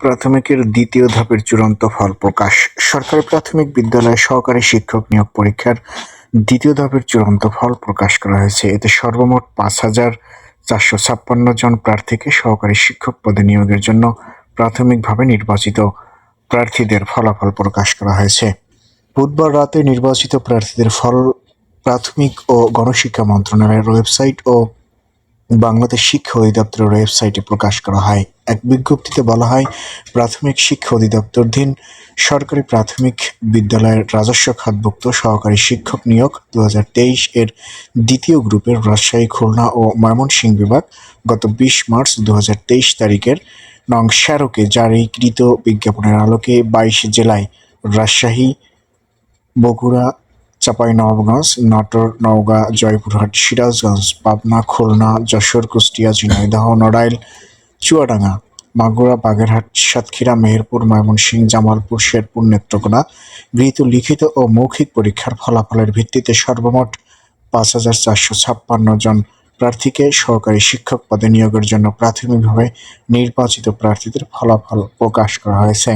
প্রাথমিকের দ্বিতীয় ধাপের চূড়ান্ত ফল প্রকাশ। সরকারি প্রাথমিক বিদ্যালয়ে সহকারী শিক্ষক নিয়োগ পরীক্ষার দ্বিতীয় ধাপের চূড়ান্ত ফল প্রকাশ করা হয়েছে। এতে সর্বমোট পাঁচ হাজার চারশো ছাপ্পান্ন জন প্রার্থীকে সহকারী শিক্ষক পদে নিয়োগের জন্য প্রাথমিকভাবে নির্বাচিত প্রার্থীদের ফলাফল প্রকাশ করা হয়েছে। বুধবার রাতে নির্বাচিত প্রার্থীদের ফল প্রাথমিক ও গণশিক্ষা মন্ত্রণালয়ের ওয়েবসাইট ও বাংলাদেশ শিক্ষা অধিদপ্তরের ওয়েবসাইটে প্রকাশ করা হয়। এক বিজ্ঞপ্তিতে বলা হয়, প্রাথমিক শিক্ষা অধিদপ্তরধীন সরকারি প্রাথমিক বিদ্যালয়ের রাজস্ব খাতভুক্ত সহকারী শিক্ষক নিয়োগ দু হাজার তেইশ এর দ্বিতীয় গ্রুপের রাজশাহী, খুলনা ও ময়মনসিংহ বিভাগ গত বিশ মার্চ দু হাজার তেইশ তারিখের নং স্মারকে জারিকৃত বিজ্ঞাপনের আলোকে বাইশ জেলায় রাজশাহী, বগুড়া চাঁপাইনবাবগঞ্জ নাটোর, নওগাঁ, জয়পুরহাট, সিরাজগঞ্জ, পাবনা, খুলনা, যশোর, কুষ্টিয়া, ঝিনাইদহ, নড়াইল, চুয়াডাঙ্গা, মাগুরা, বাগেরহাট, সাতক্ষীরা, মেহেরপুর, ময়মনসিংহ, জামালপুর, শেরপুর, নেত্রকোনা। গৃহীত লিখিত ও মৌখিক পরীক্ষার ফলাফলের ভিত্তিতে সর্বমোট পাঁচ হাজার চারশো ছাপ্পান্ন জন প্রার্থীকে সহকারী শিক্ষক পদে নিয়োগের জন্য প্রাথমিকভাবে নির্বাচিত প্রার্থীদের ফলাফল প্রকাশ করা হয়েছে।